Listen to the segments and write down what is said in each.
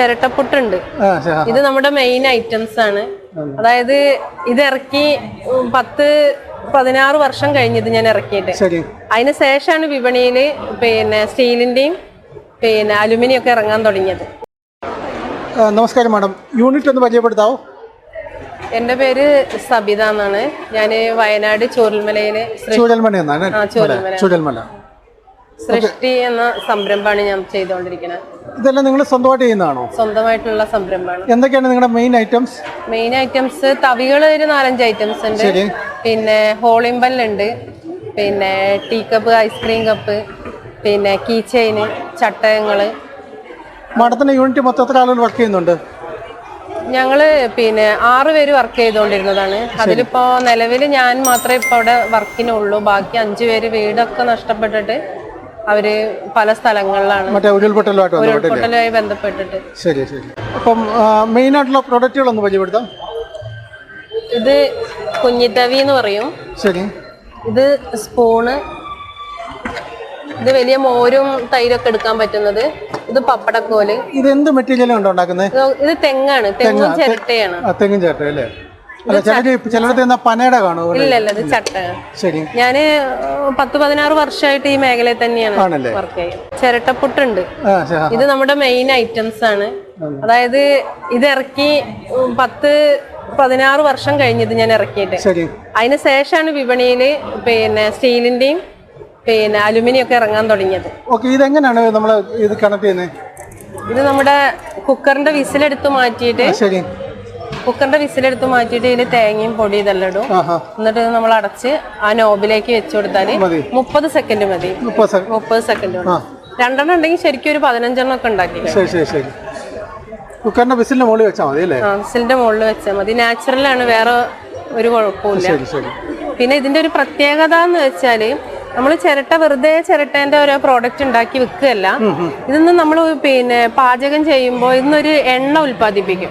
ചിരട്ടപ്പുട്ടുണ്ട്. ഇത് നമ്മുടെ main items ആണ്. അതായത് ഇത് ഇറക്കി പത്ത് പതിനാറ് വർഷം കഴിഞ്ഞത് ഞാൻ ഇറക്കിയിട്ട്. അതിന് ശേഷമാണ് വിപണിയിൽ പിന്നെ സ്റ്റീലിന്റെയും പിന്നെ അലുമിനിയം ഒക്കെ ഇറങ്ങാൻ തുടങ്ങിയത്. നമസ്കാരം മാഡം. യൂണിറ്റ് ഒന്ന് പരിചയപ്പെടുത്താവോ? എന്റെ പേര് സബിത എന്നാണ്. ഞാൻ വയനാട് ചൂരൽമലയിലെ ചൂരൽമല. സൃഷ്ടി എന്ന സംരംഭമാണ് ഞാൻ ചെയ്തുകൊണ്ടിരിക്കുന്നത് ഇതെല്ലാം നിങ്ങൾ സ്വന്തമായിട്ട് ചെയ്യുന്നതാണോ? സ്വന്തമായിട്ടുള്ള സംരംഭമാണ്. എന്തൊക്കെയാണ് നിങ്ങളുടെ മെയിൻ ഐറ്റംസ് മെയിൻ ഐറ്റംസ് തവികൾ ഒരു നാലഞ്ച് ഐറ്റംസ് ഉണ്ട്. പിന്നെ ഉണ്ട്. പിന്നെ tea cup ice cream cup പിന്നെ കീ ചെയിന് ചട്ടയങ്ങൾ മാഡത്തിന്റെ യൂണിറ്റ് മൊത്തത്തിൽ ആളുകൾ വർക്ക് ചെയ്യുന്നുണ്ട്. ഞങ്ങൾ പിന്നെ ആറ് പേര് വർക്ക് ചെയ്തുകൊണ്ടിരുന്നതാണ്. അതിലിപ്പോ നിലവിൽ ഞാൻ മാത്രമേ ഇപ്പൊ അവിടെ വർക്കിനുള്ളൂ ബാക്കി അഞ്ചു പേര് വീടൊക്കെ നഷ്ടപ്പെട്ടിട്ട് അവർ പല സ്ഥലങ്ങളിലാണ്. മറ്റേ ഉരുൾപൊട്ടലുമായി ബന്ധപ്പെട്ടിട്ട്. ശരി ശരി. അപ്പം മെയിൻ ആയിട്ടുള്ള പ്രൊഡക്റ്റുകളൊന്ന് പരിചയപ്പെടുത്താം. ഇത് കുഞ്ഞിത്തവി എന്ന് പറയും. ശരി. ഇത് സ്പൂണ്. ഇത് വലിയ മോരും തൈരൊക്കെ എടുക്കാൻ പറ്റുന്നത്. ഇത് പപ്പടക്കോൽ. ഇത് എന്ത് മെറ്റീരിയൽ കൊണ്ട് ഉണ്ടാക്കുന്നത്? ഇത് തെങ്ങാണ്. തെങ്ങും ചിരട്ടയാണ്. തെങ്ങും ചേട്ടൻ അല്ലേ? ചിലടത്ത് പനയുടെ ഇല്ലല്ല ഇത് ശരി. ഞാൻ പത്ത് പതിനാറ് വർഷമായിട്ട് ഈ മേഖലയിൽ തന്നെയാണ് വർക്ക് ചെയ്യുന്നത്. ചിരട്ടപ്പുട്ടുണ്ട്. ഇത് നമ്മുടെ മെയിൻ ഐറ്റംസ് ആണ്. അതായത് ഇത് ഇറക്കി പത്ത് പതിനാറ് വർഷം കഴിഞ്ഞത് ഞാൻ ഇറക്കിയിട്ട്. അതിന് ശേഷമാണ് വിപണിയിൽ പിന്നെ സ്റ്റീലിന്റെയും പിന്നെ അലുമിനിയം ഒക്കെ ഇറങ്ങാൻ തുടങ്ങിയത്. ഓക്കെ ഇതെങ്ങനെയാണ് നമ്മൾ ഇത് കണക്ട് ചെയ്യുന്നത്? ഇത് നമ്മുടെ കുക്കറിന്റെ വിസിലെടുത്ത് മാറ്റിയിട്ട് കുക്കറിന്റെ വിസിലെടുത്ത് മാറ്റിയിട്ട് ഇതിൽ തേങ്ങയും പൊടി ഇതെല്ലാം ഇടും. എന്നിട്ട് നമ്മൾ അടച്ച് ആ നോബിലേക്ക് വെച്ചു കൊടുത്താൽ മുപ്പത് സെക്കൻഡ് മതി. മുപ്പത് സെക്കൻഡ് രണ്ടെണ്ണം ഉണ്ടെങ്കിൽ ശരിക്കും ഒരു പതിനഞ്ചെണ്ണം ഒക്കെ ഉണ്ടാക്കി കുക്കറിന്റെ വിസിലിന്റെ മുകളിൽ വെച്ചാൽ മതി അല്ലേ? വിസിലിന്റെ മുകളിൽ വെച്ചാൽ മതി. നാച്ചുറലാണ് വേറെ ഒരു കുഴപ്പമില്ല പിന്നെ ഇതിന്റെ ഒരു പ്രത്യേകത എന്ന് വെച്ചാൽ നമ്മൾ ചിരട്ട വെറുതെ ചിരട്ടേന്റെ ഓരോ പ്രോഡക്റ്റ് ഉണ്ടാക്കി വിൽക്കുകയല്ല ഇതൊന്നും നമ്മൾ പിന്നെ പാചകം ചെയ്യുമ്പോൾ ഇന്നൊരു എണ്ണ ഉൽപ്പാദിപ്പിക്കും.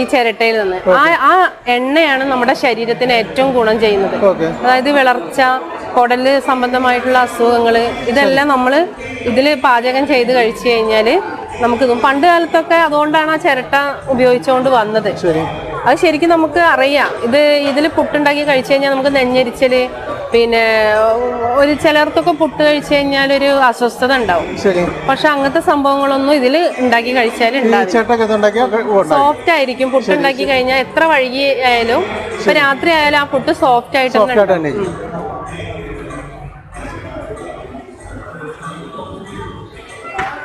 ഈ ചിരട്ടയിൽ നിന്ന്. ആ ആ എണ്ണയാണ് നമ്മുടെ ശരീരത്തിന് ഏറ്റവും ഗുണം ചെയ്യുന്നത്. അതായത് വിളർച്ച കുടൽ സംബന്ധമായിട്ടുള്ള അസുഖങ്ങൾ ഇതെല്ലാം നമ്മൾ ഇതിൽ പാചകം ചെയ്ത് കഴിച്ചു കഴിഞ്ഞാൽ നമുക്ക് പണ്ട് കാലത്തൊക്കെ അതുകൊണ്ടാണ് ആ ചിരട്ട ഉപയോഗിച്ചുകൊണ്ട് വന്നത്. അത് ശരിക്കും നമുക്ക് അറിയാം. ഇത് ഇതിൽ പുട്ടുണ്ടാക്കി കഴിച്ചു കഴിഞ്ഞാൽ നമുക്ക് നെഞ്ഞരിച്ചൽ പിന്നെ ഒരു ചിലർക്കൊക്കെ പുട്ട് കഴിച്ചു കഴിഞ്ഞാൽ ഒരു അസ്വസ്ഥത ഉണ്ടാവും. പക്ഷെ അങ്ങനത്തെ സംഭവങ്ങളൊന്നും ഇതിൽ ഉണ്ടാക്കി കഴിച്ചാൽ സോഫ്റ്റ് ആയിരിക്കും. പുട്ട് ഉണ്ടാക്കി കഴിഞ്ഞാൽ എത്ര വഴുകി ആയാലും ഇപ്പൊ രാത്രി ആയാലും ആ പുട്ട് സോഫ്റ്റ് ആയിട്ട്.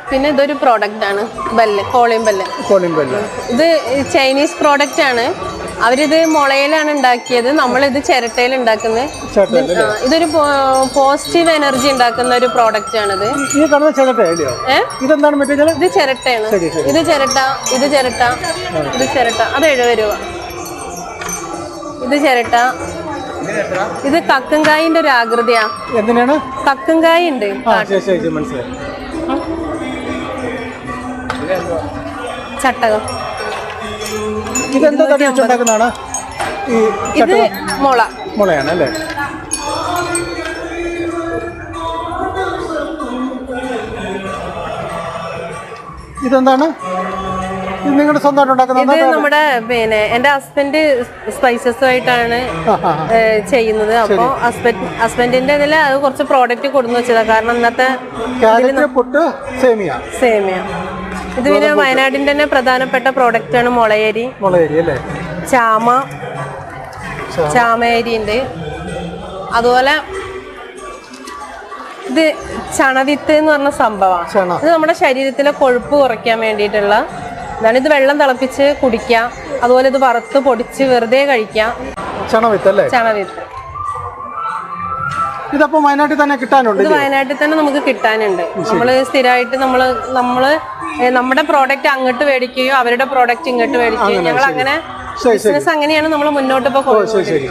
പിന്നെ ഇതൊരു പ്രോഡക്റ്റ് ആണ് bell calling bell. Calling bell. ഇത് ചൈനീസ് പ്രോഡക്റ്റ് ആണ്. അവരിത് മുളയിലാണ് ഉണ്ടാക്കിയത്. നമ്മളിത് ചിരട്ടയിൽ ഉണ്ടാക്കുന്നത് ഇതൊരു പോസിറ്റീവ് എനർജി ഉണ്ടാക്കുന്ന ഒരു പ്രോഡക്റ്റ് ആണ് ഇത് ഇത് ചിരട്ടയാണ്. ഇത് ചിരട്ട ഇത് ചിരട്ട ഇത് ചിരട്ട. അത് എഴുപത് രൂപ. ഇത് ചിരട്ട. ഇത് കക്കങ്കായിന്റെ ഒരു ആകൃതിയാ. എന്തിനാണ്? കക്കങ്കായ ഉണ്ട്. ചട്ടകം. ഇതെന്താ തടി വെച്ചുണ്ടാക്കുന്നതാണ് ഈ ഇത് മുള. മുളയാണ് അല്ലേ ഇതെന്താണ്? ഇത് നിങ്ങളുടെ സ്വന്തമായിട്ട് ഉണ്ടാക്കുന്ന ഇത് നമ്മുടെ പിന്നെ എന്റെ ഹസ്ബൻഡ് സ്പൈസസുമായിട്ടാണ് ചെയ്യുന്നത്. അപ്പോൾ ഹസ്ബൻഡ് ഹസ്ബൻഡിന്റെ ഇതിൽ അത് കുറച്ച് പ്രോഡക്റ്റ് കൊടുന്നു വെച്ചതാണ് കാരണം ഇന്നത്തെ പുട്ട് സേമിയ. സേമിയ. ഇത് പിന്നെ വയനാടിന്റെ തന്നെ പ്രധാനപ്പെട്ട പ്രോഡക്റ്റ് ആണ് മുളയരി. മുളയരി അല്ലേ? ചാമ. ചാമ. ചാമയരി ഉണ്ട് അതുപോലെ ഇത് ചണവിത്ത് എന്ന് പറഞ്ഞ സംഭവമാണ്. ഇത് നമ്മുടെ ശരീരത്തിലെ കൊഴുപ്പ് കുറയ്ക്കാൻ വേണ്ടിയിട്ടുള്ള ഇതാണ്. ഇത് വെള്ളം തിളപ്പിച്ച് കുടിക്കാം അതുപോലെ ഇത് വറുത്ത് പൊടിച്ച് വെറുതെ കഴിക്കാം ചണവിത്ത് അല്ലേ? ചണവിത്ത്. ഇതപ്പോ വയനാട്ടിൽ തന്നെ കിട്ടാനുണ്ട് ഇത് വയനാട്ടിൽ തന്നെ നമുക്ക് കിട്ടാനുണ്ട്. നമ്മൾ സ്ഥിരമായിട്ട് നമ്മൾ നമ്മൾ നമ്മുടെ പ്രോഡക്റ്റ് അങ്ങോട്ട് മേടിക്കുകയോ അവരുടെ പ്രോഡക്റ്റ് ഇങ്ങോട്ട് മേടിക്കുകയോ ഞങ്ങൾ അങ്ങനെ ബിസിനസ് അങ്ങനെയാണ് നമ്മൾ മുന്നോട്ട് ഇപ്പോൾ ശരി